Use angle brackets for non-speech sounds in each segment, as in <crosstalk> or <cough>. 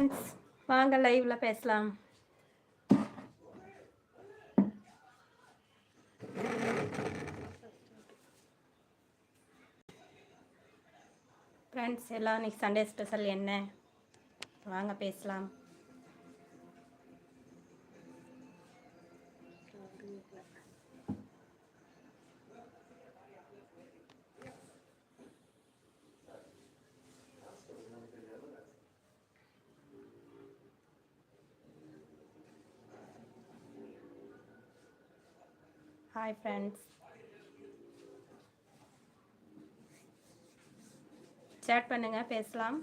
Friends வாங்க லைவ்ல பேசலாம். ஃப்ரெண்ட்ஸ் எல்லாம் இன்னைக்கு சண்டே ஸ்பெஷல் என்ன? வாங்க பேசலாம். ஹாய் ஃப்ரெண்ட்ஸ் சேட் பண்ணுங்க பேசலாம்.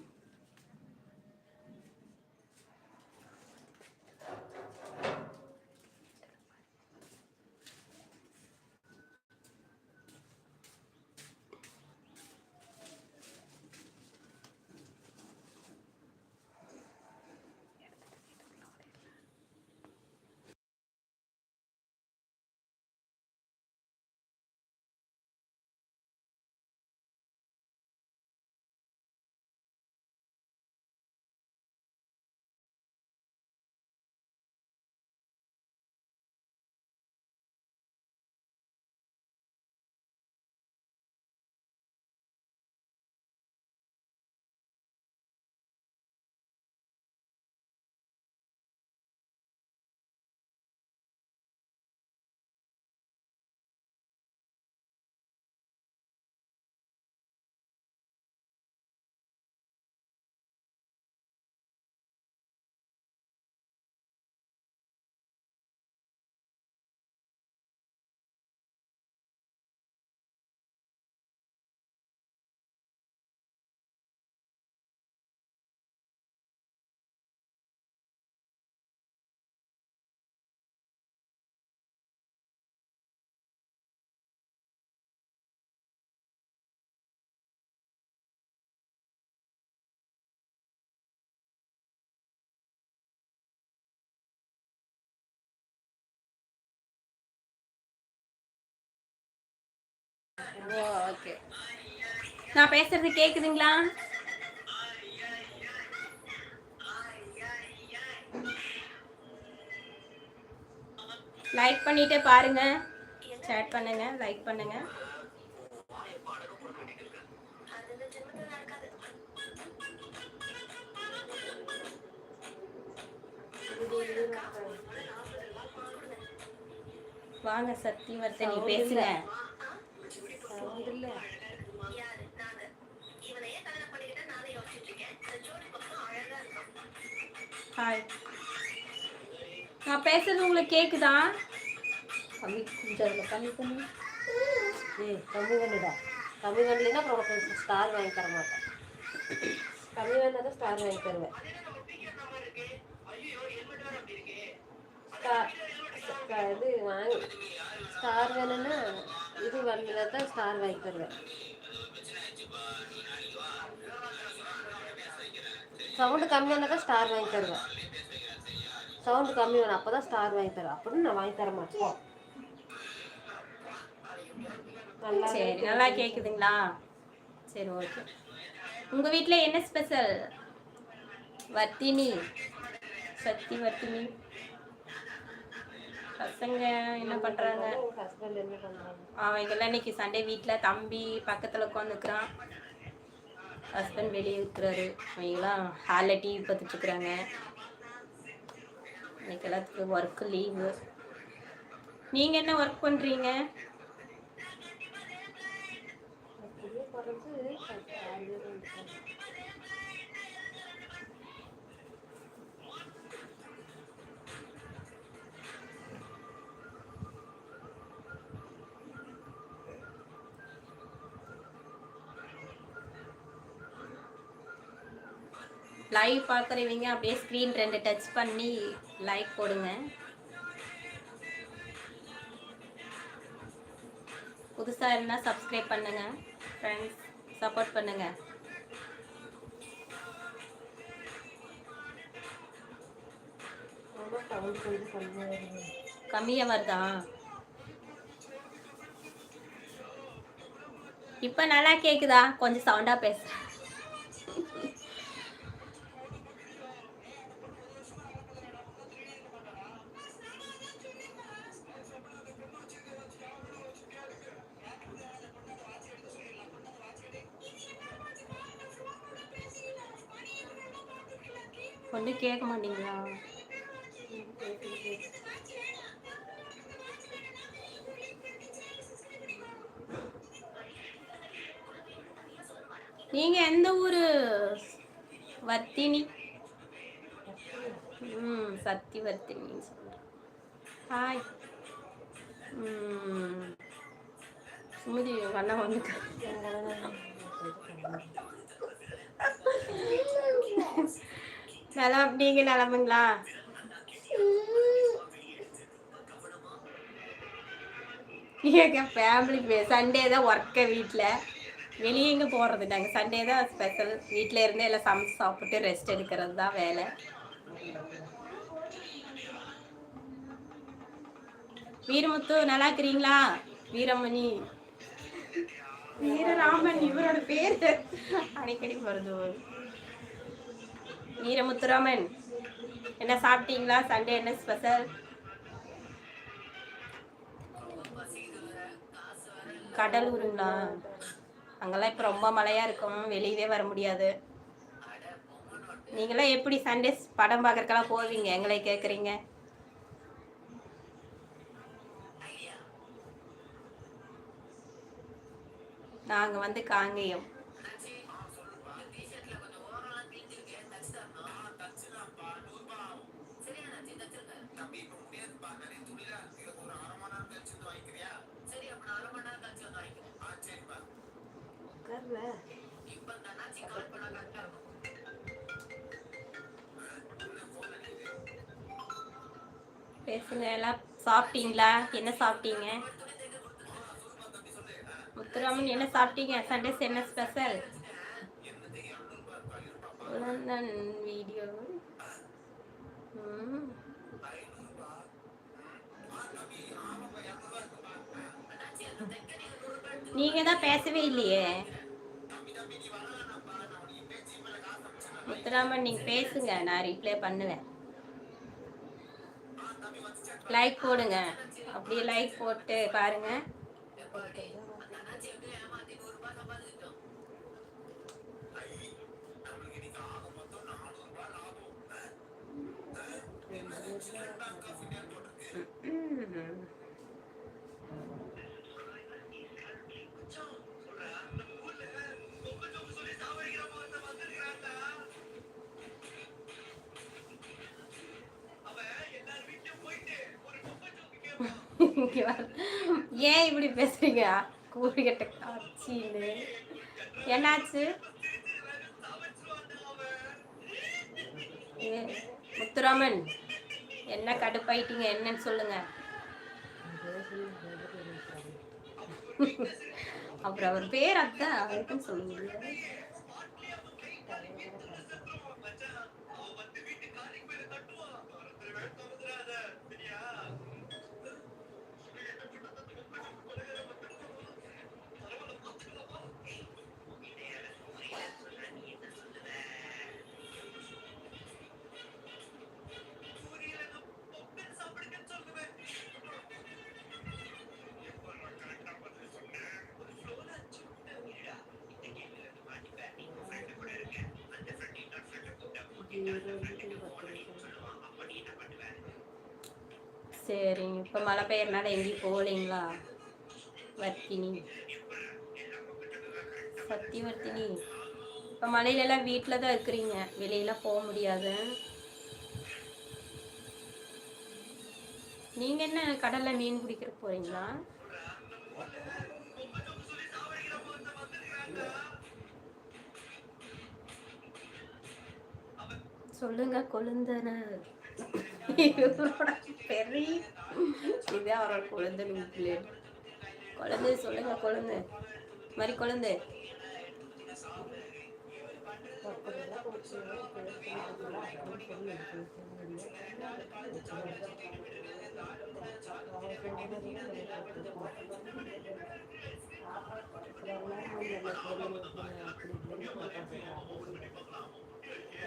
ஓகே. நான் பேசுறது கேக்குதுங்களா? லைக் பண்ணிட்டு பாருங்க. சேட் பண்ணுங்க லைக் பண்ணுங்க. வாங்க சத்தியவர்த்தனி பேசுங்க. ஹாய் நான் பேசுறது உங்களுக்கு கேக்குதா? கம்மி கொஞ்சம் கம்மி பண்ணி ஏய் கம்மி பண்ணிடா. கம்மி பண்ணலைன்னா அப்புறம் உனக்கு ஸ்டார் வாங்கி தர மாட்டேன். கம்மி வேணா தான் ஸ்டார் வாங்கி தருவேன். இது வாங்கி ஸ்டார் வேணும்னா இது வரல தான் ஸ்டார் வாங்கி தருவேன். சவுண்டு கம்மியான தான் ஸ்டார் வாங்கி தருவேன். சவுண்டு கம்மி வேணும் அப்போ தான் ஸ்டார் வாங்கி தருவேன். அப்படின்னு நான் வாங்கி தர மாட்டேன். நல்லா சரி நல்லா கேக்குதுங்களா? சரி ஓகே. உங்க வீட்ல என்ன ஸ்பெஷல் வர்த்தினி சக்தி வர்த்தினி பசங்க என்ன பண்றாங்க? பண்ணுறாங்க அவங்கெல்லாம் இன்னைக்கு சண்டே வீட்டில் தம்பி பக்கத்தில் உட்காந்துக்கிறான் ஹஸ்பண்ட் வெளியே இருக்கிறாரு. அவங்களாம் ஹாலில் டிவி பார்த்துட்ருக்குறாங்க இன்னைக்கு எல்லாத்துக்கும் ஒர்க்கு லீவு நீங்கள் என்ன ஒர்க் பண்ணுறீங்க லைவ் பார்க்குறவங்க அப்படியே ஸ்க்ரீன் ரெண்டு டச் பண்ணி லைக் போடுங்க. புதுசாக இருந்தால் சப்ஸ்கிரைப் பண்ணுங்க. ஃப்ரெண்ட்ஸ் சப்போர்ட் பண்ணுங்க. கம்மியாக வருதா. இப்போ நல்லா கேக்குதா? கொஞ்சம் சவுண்டாக பேச. சுமதி உங்க அண்ணா வந்துட்டு. நலம் நீங்க நலமுங்களா எங்க ஃபேமிலி சண்டே தான் ஒர்க்கு வீட்டில் வெளியே எங்கே போகிறது நாங்கள் சண்டே தான் ஸ்பெஷல் வீட்டில் இருந்தே எல்லாம் சமைச்சு சாப்பிட்டு ரெஸ்ட் எடுக்கிறது தான் வேலை. வீரமுத்து நல்லா இருக்கிறீங்களா? வீரமணி. வீரராமன் இவரோட பேர். அடிக்கடி வருது வீரமுத்துராமன் என்ன சாப்பிட்டீங்களா? சண்டே என்ன ஸ்பெஷல் கடலூருங்களா அங்கெல்லாம் இப்போ ரொம்ப மழையா இருக்கும். வெளியவே வர முடியாது. நீங்களாம் எப்படி சண்டே படம் பார்க்கறக்கெல்லாம் போவீங்க? எங்களை கேட்குறீங்க நாங்கள் வந்து காங்கேயம். பேசுங்க எல்லாம் சாப்பிட்டீங்களா? என்ன சாப்பிட்டீங்க? முத்துராமன் என்ன சாப்பிட்டீங்க? சண்டேஸ் என்ன ஸ்பெஷல் வீடியோ நீங்க தான் பேசவே இல்லையே. முத்துராமன் நீங்க பேசுங்க நான் ரிப்ளை பண்ணுவேன். லைக் போடுங்க. அப்படியே லைக் போட்டு பாருங்க. <laughs> ஏன் இப்படி பேசுறீங்க? கூறுகட்ட காட்சின்னு என்னாச்சு? முத்துராமன் என்ன கடுப்பாயிட்டீங்க? என்னன்னு சொல்லுங்க. அப்புறம் அவர் பேர் அதான் அவருக்கும் சொல்லுங்க. இப்போ மழை பெய்யறனால எங்கேயும் போகலைங்களா? வர்த்தினி சத்தி வர்த்தினி இப்போ மழையிலலாம் வீட்டில் தான் இருக்கிறீங்க. வெளியெல்லாம் போக முடியாது. நீங்கள் என்ன கடலில் மீன் பிடிக்கிற போகிறீங்களா சொல்லுங்க கொழுந்தனர் இவரோட பெரிய இதே அவரோட குழந்தைன்னு வீட்டில் குழந்தை சொல்லுங்க குழந்தை மாதிரி குழந்தை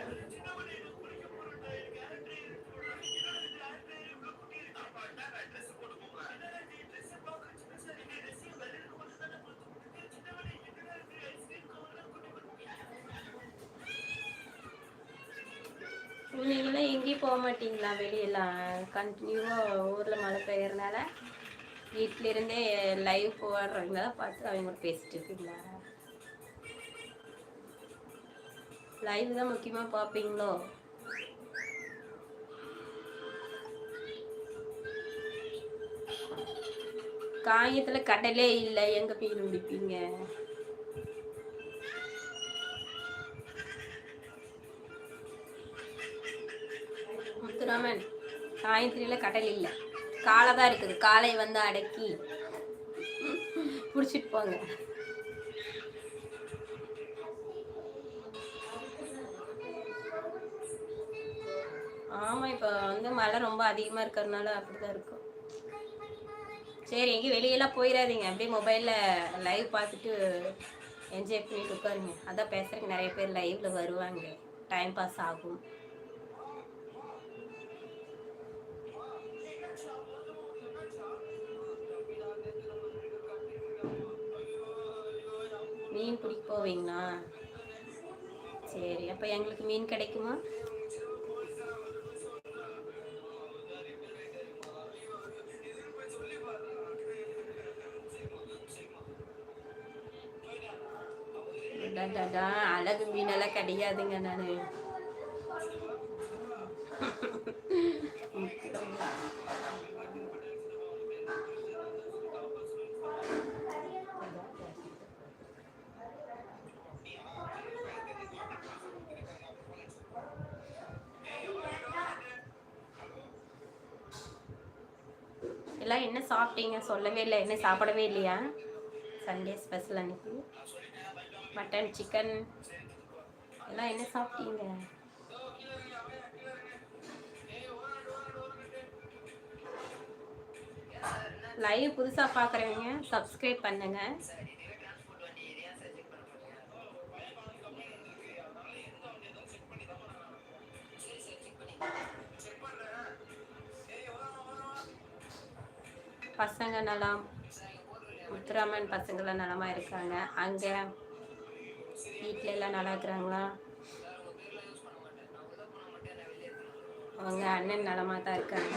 Thank. நீங்களும் எங்கேயும் போக மாட்டீங்களா வெளியெல்லாம் கண்டினியூவாக ஊரில் மழை பெய்யறதுனால வீட்டிலிருந்தே லைவ் போடுறவங்கள பார்த்து அவங்க கூட பேசிட்டு இருக்கீங்களா? லைவ் தான் முக்கியமாக பார்ப்பீங்களோ? காயத்தில் கடலே இல்லை. எங்கே மீன் பிடிப்பீங்க முத்துராமன் காயத்திரியில் கடல் இல்லை. காலை தான் இருக்குது. காலை வந்து அடக்கி பிடிச்சிட்டு போங்க. ஆமாம் இப்போ வந்து மழை ரொம்ப அதிகமாக இருக்கிறதுனால அப்படிதான் இருக்கும் சரி எங்கேயும் வெளியெல்லாம் போயிடாதீங்க அப்படியே மொபைலில் லைவ் பார்த்துட்டு என்ஜாய் பண்ணிட்டு உட்காருங்க. அதான் பேசுறதுக்கு நிறைய பேர் லைவ்ல வருவாங்க. டைம் பாஸ் ஆகும். மீன் பிடிக்க போவீங்களா? சரி அப்போ எங்களுக்கு மீன் கிடைக்குமா? அழகு கிடையாதுங்க நான். எல்லாம் என்ன சாப்பிட்டீங்க? சொல்லவே இல்லை. என்ன சாப்பிடவே இல்லையா? சண்டே ஸ்பெஷல் அன்னைக்கு. மட்டன் சிக்கன் எல்லாம் என்ன சாப்பிட்டீங்க? லைவ் புதுசாக பார்க்குறவங்க சப்ஸ்கிரைப் பண்ணுங்க. பசங்க நலம் முத்துராமன் பசங்களாம் நலமா இருக்காங்க. அங்கே வீட்டில் எல்லாம் நல்லா இருக்கிறாங்களா அவங்க அண்ணன் நலமா தான் இருக்காங்க.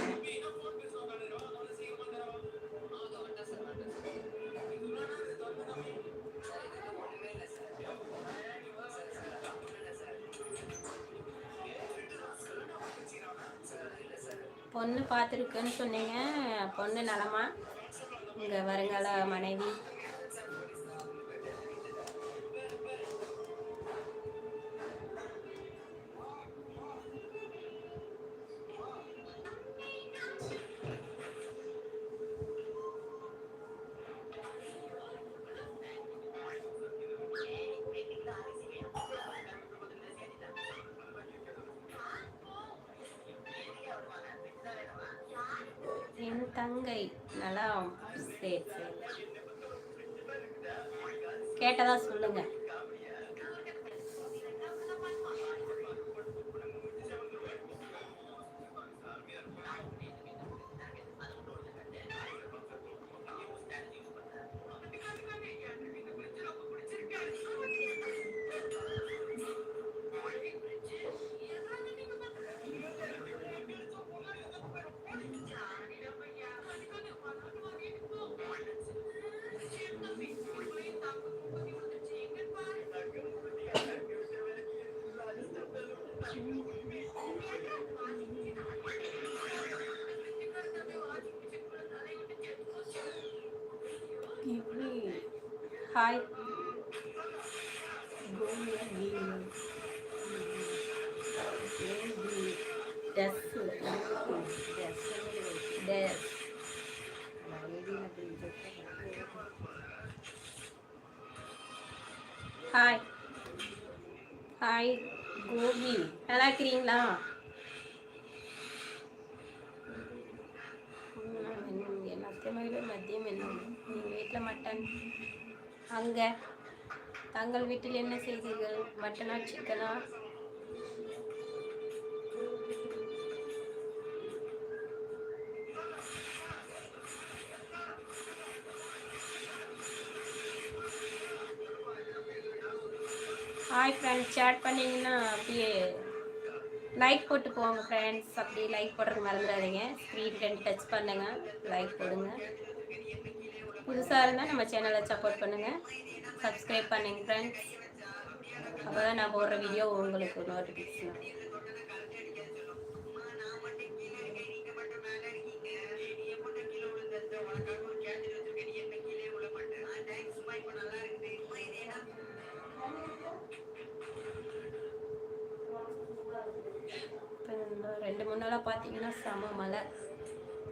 பொண்ணு பார்த்துருக்குன்னு சொன்னீங்க. பொண்ணு நலமா? இங்கே வருங்கால மனைவி. ஹாய் ஹாய் ஹாய் கோபி நல்லா இருக்கிறீங்களா ம், எல்லாத்தையுமே விட மதியம் என்ன நீங்கள் வீட்டில் மட்டன் அங்கே தங்கள் வீட்டில் என்ன செய்தீர்கள்? மட்டனா சிக்கனா ஹாய் ஃப்ரெண்ட் சேட் பண்ணிங்கன்னா அப்படியே லைக் போட்டு போங்க ஃப்ரெண்ட்ஸ் அப்படி லைக் போடுறதுக்கு மறந்துடாதீங்க. ஸ்க்ரீன் ரெண்டு டச் பண்ணுங்கள் லைக் போடுங்க. புதுசாக இருந்தால் நம்ம சேனலை சப்போர்ட் பண்ணுங்கள் சப்ஸ்கிரைப் பண்ணுங்க ஃப்ரெண்ட்ஸ் அப்போ தான் நான் போடுற வீடியோ உங்களுக்கு நோட்டிஃபிகேஷன் ரெண்டு மூணு நாளாக பார்த்தீங்கன்னா செம மழை.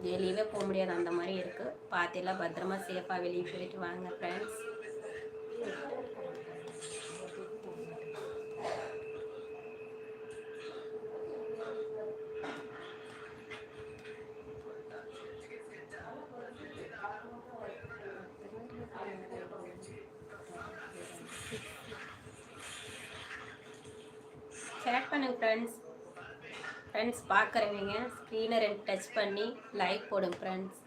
வெளியவே போக முடியாது. அந்த மாதிரி இருக்குது பார்த்தெல்லாம் பத்திரமா சேஃபாக வெளியே போயிட்டு வாங்க ஃப்ரெண்ட்ஸ் ஷேர் பண்ணுங்க friends friends cleaner and touch பண்ணி லைக் போடும் ஃப்ரெண்ட்ஸ்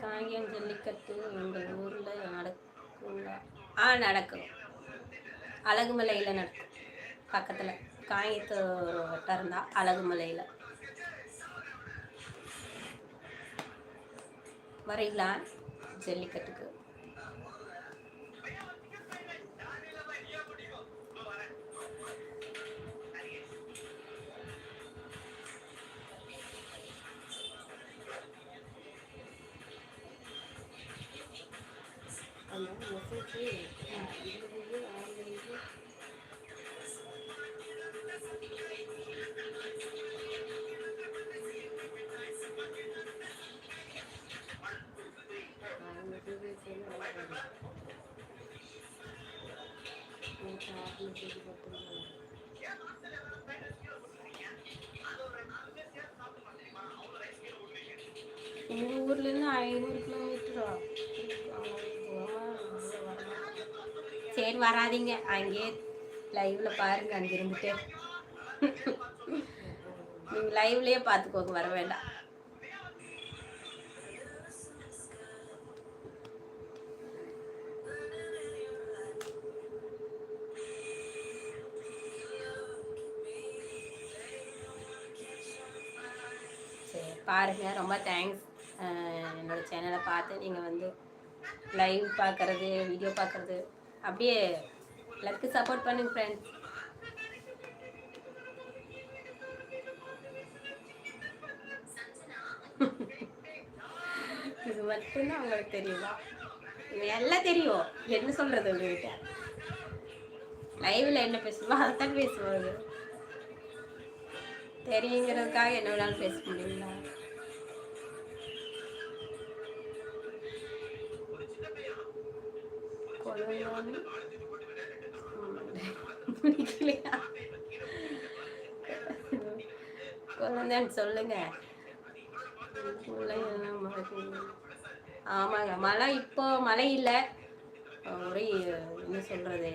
காங்கியம் ஜல்லிக்கட்டு எங்கள் ஊரில் நடக்குங்களா ஆ நடக்கும். அழகுமலையில் நடக்கும். பக்கத்தில். காங்கியத்து ஒரு வட்டம் தான் அழகுமலையில் வரீங்களா ஜல்லிக்கட்டுக்கு. எங்கள் ஊர்லேருந்து ஐநூறு சரி வராதீங்க. அங்கேயே லைவ்ல பாருங்க அங்கே இருந்துட்டு. நீங்கள் லைவ்லயே பார்த்துக்கோங்க வர வேண்டாம். சரி பாருங்க ரொம்ப தேங்க்ஸ் என்னோட சேனலை பார்த்து நீங்கள் வந்து லைவ் பார்க்கறது வீடியோ பார்க்கறது அப்படியே லக்கு சப்போர்ட் பண்ணுங்க ஃப்ரெண்ட்ஸ் <laughs> இது மட்டும்தான் உங்களுக்கு தெரியுமா. இது எல்லாம் தெரியும். என்ன சொல்றது உங்ககிட்ட? லைவ்ல என்ன பேசுவோம் அதைத்தான் பேசுவாங்க. தெரியுங்கிறதுக்காக என்ன வேணாலும் பேச முடியுங்களா? கொழுந்தோன்னு பிடிக்கலையா குழந்தைன்னு சொல்லுங்க. பிள்ளைங்கெல்லாம் மழை ஆமாங்க மழை இப்போ மழை இல்லை. ஒரே என்ன சொல்றது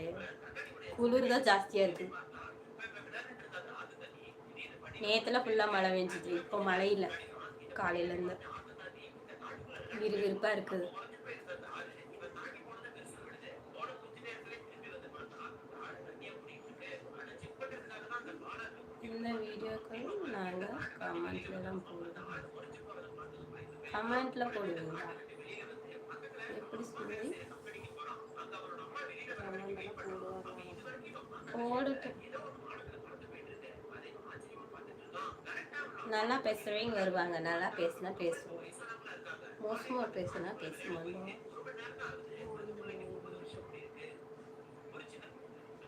குளிர் தான் ஜாஸ்தியாக இருக்கு. நேத்துல ஃபுல்லாக மழை பெஞ்சிச்சு இப்போ மழை இல்லை. காலையில இருந்து விறுவிறுப்பா இருக்குது. இந்த வீடியோக்கள் நாங்கள் கமெண்ட்ல தான் போடுவோம் கமெண்ட்ல போடுவீங்களா எப்படி சொல்லி கமெண்ட்ல போடுவாங்க நல்லா பேசுறவங்க வருவாங்க நல்லா பேசினா பேசுவோம் மோசமாக பேசுனா பேச மாட்டோம்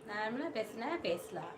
நார்மலாக பேசினா பேசலாம்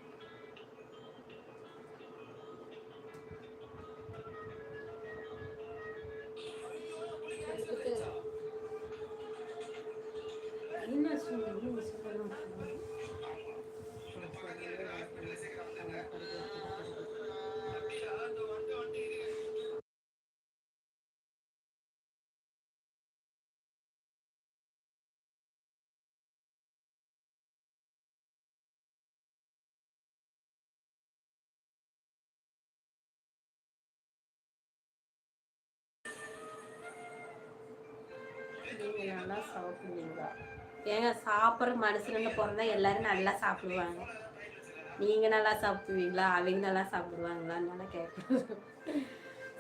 நீங்கள் நல்லா சாப்பிடுவீங்களா ஏங்க சாப்பிட்ற மனுஷனுங்க பிறந்தா எல்லாரும் நல்லா சாப்பிடுவாங்க. நீங்கள் நல்லா சாப்பிடுவீங்களா? அவங்க நல்லா சாப்பிடுவாங்களான்னு நல்லா கேட்குறேன்.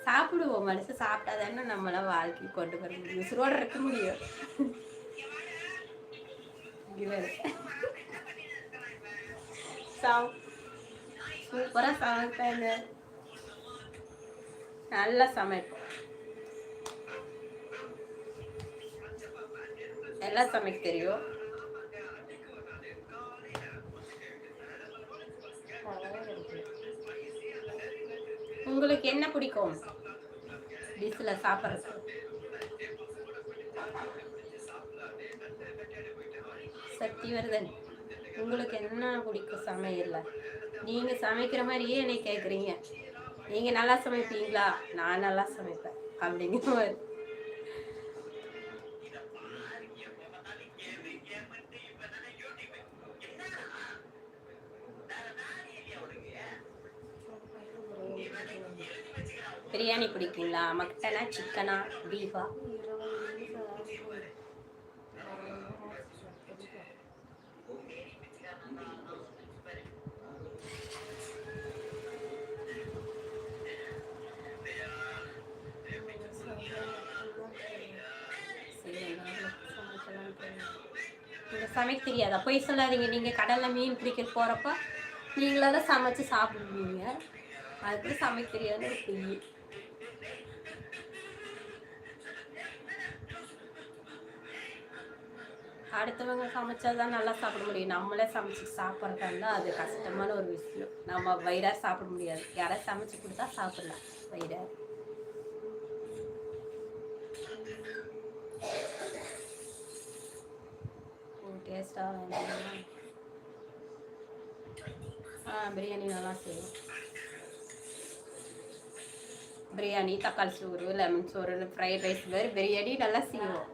சாப்பிடுவோம். மனுஷன் சாப்பிட்டா தானே நம்மளாம் வாழ்க்கை கொண்டு வர முடியும். உசுரோட இருக்க முடியும். இவர் சூப்பராக சமைப்பேங்க. நல்லா சமைப்போம். எல்லாம் சமைக்க தெரியும். உங்களுக்கு என்ன பிடிக்கும்? டிஷ்ஷில் சாப்பிட்றதுக்கு. சக்திவர்தன் உங்களுக்கு என்ன பிடிக்கும் சமையல்ல? நீங்க சமைக்கிற மாதிரியே என்னை கேட்குறீங்க நீங்க நல்லா சமைப்பீங்களா? நான் நல்லா சமைப்பேன். அப்படிங்கிற மாதிரி. பிரியாணி பிடிக்குங்களா? மட்டனா சிக்கனா பீஃபா நீங்கள் சமைக்க தெரியாதா? போய் சொல்லாதீங்க. நீங்கள் கடலில் மீன் பிடிக்க போகிறப்ப நீங்களாக தான் சமைச்சு சாப்பிடுவீங்க. அதுக்கு சமைக்க தெரியாதுன்னு அடுத்தவங்க சமைச்சா தான் நல்லா சாப்பிட முடியும். நம்மளே சமைச்சு சாப்பிட்றதா இருந்தால் அது கஷ்டமான ஒரு விஷயம். நம்ம வயிறாக சாப்பிட முடியாது. யாராவது சமைச்சு கொடுத்தா சாப்பிடலாம். வயிறாக டேஸ்டாக வேணும் ஆ பிரியாணி நல்லா செய்வோம். பிரியாணி தக்காளி சோறு லெமன் சோறு ஃப்ரைட் ரைஸ் மாதிரி பிரியாணி நல்லா செய்வோம்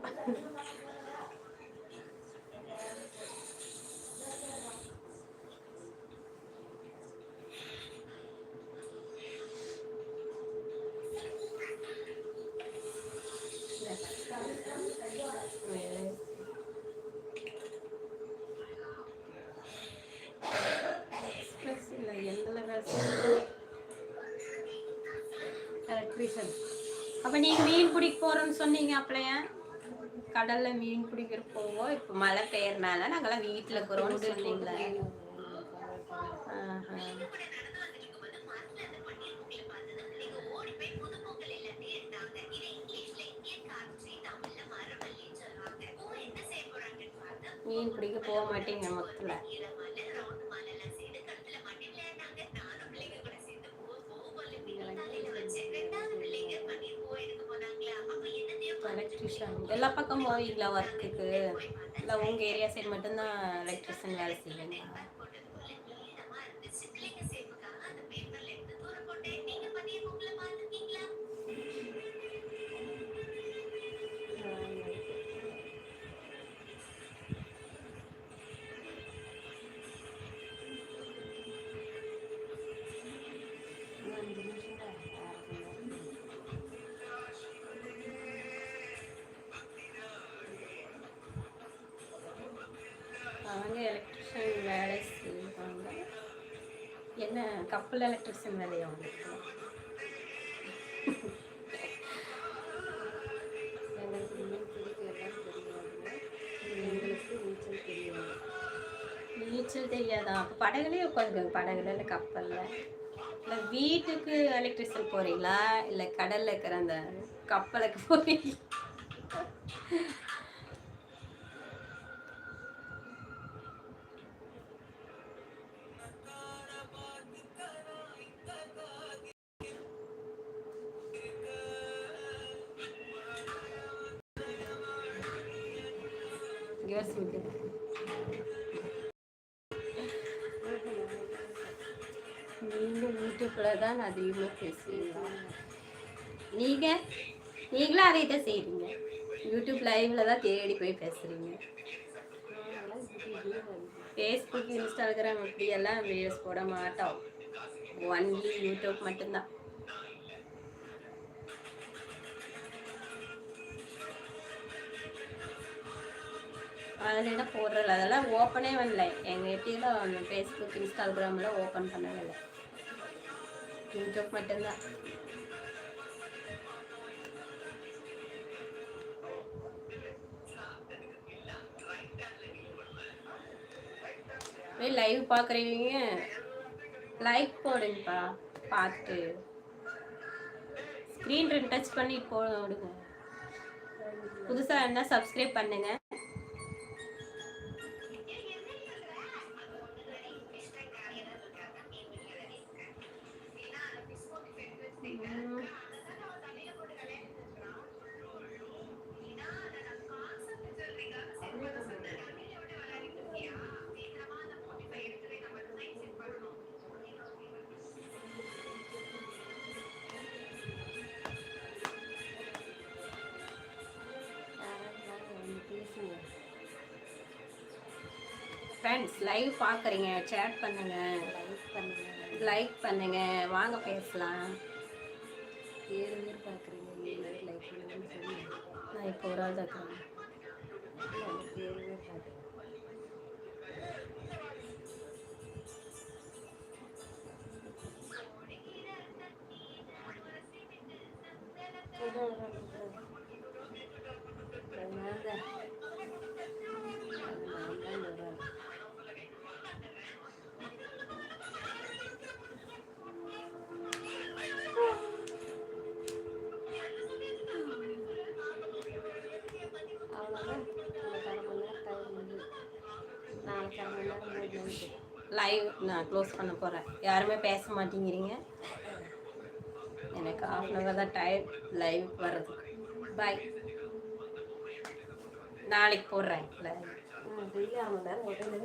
எக்ஸ்பிரஸ் இல்லை எந்த எலக்ட்ரிஷியன் அப்போ மீன் பிடிக்க போறோம்னு சொன்னீங்க அப்படியே கடலில் மீன் பிடிக்கிற போவோம். இப்போ மழை பெய்யறனால நாங்களாம் வீட்டில் இருக்கிறோம்னு சொன்னீங்களே. மீன் பிடிக்க போக மாட்டேங்க மொத்தத்தில். எலக்ட்ரிஷியன் எல்லா பக்கம் போவீங்களா ஒர்க்குக்கு இல்லை உங்கள் ஏரியா சைடு மட்டும்தான் எலக்ட்ரிஷியன் வேலை செய்வீங்களா? கப்பல் எலக்ட்ரிஷியன் வேலையா உங்களுக்கு எங்களுக்கு மீன் பிடிக்கிறதெல்லாம் தெரியாது. எங்களுக்கு நீச்சல் தெரியாது. நீச்சல் தெரியாதா? அப்போ படகுலேயே உட்காந்துக்கோங்க. படகுல இல்லை கப்பலில். இல்லை வீட்டுக்கு எலக்ட்ரிஷியன் போகிறீங்களா இல்லை கடலில் இருக்கிற அந்த கப்பலுக்கு போகிறீங்களா யோசிங்க நீங்கள் யூடியூப்பில் தான் அதிகமாக பேசுவீங்களா? நீங்கள் நீங்களும் அதை தான் செய்கிறீங்க யூடியூப் லைவில் தான் தேடி போய் பேசுகிறீங்க ஃபேஸ்புக் இன்ஸ்டாகிராம் இப்படியெல்லாம் வீடியோஸ் போட மாட்டோம். ஒன்லி யூடியூப் மட்டும்தான். அதில் போடுறல அதெல்லாம் ஓப்பனே பண்ணல எங்கள் எப்படிலாம் ஃபேஸ்புக் இன்ஸ்டாகிராமில் ஓப்பன் பண்ணவே இல்லை யூடியூப் மட்டும்தான். லைவ் பார்க்குறீங்க லைக் போடுங்கப்பா. பார்த்து. ஸ்க்ரீன் ரெண்டு டச் பண்ணி போடுங்க. புதுசாக என்ன சப்ஸ்கிரைப் பண்ணுங்கள் பார்க்குறீங்க சேட் பண்ணுங்க லைக் பண்ணுங்க லைக் பண்ணுங்கள் வாங்க பேசலாம். ஏழு பேர் பார்க்குறீங்க ஏழு லைக் பண்ணுங்கன்னு சொல்லி. நான் இப்போ ஒரு ஆள் தான் இருக்கிறேன் நமக்கு ஏழு பேர் பார்க்குறேன் லைவ் நான் க்ளோஸ் பண்ண போகிறேன் யாருமே பேச மாட்டேங்கிறீங்க. எனக்கு ஆஃப் அன் ஹவர் தான் டைம் லைவ் வர்றது பாய் நாளைக்கு போடுறேன். லைவ் ம் டெய்லி அரை நேரம் உடனே